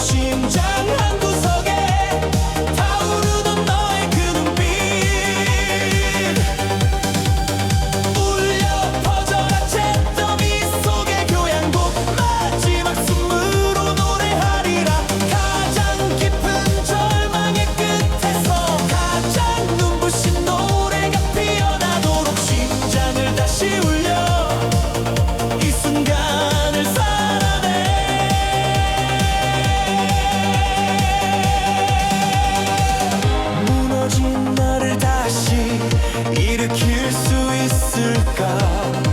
심장. 일으킬 수 있을까?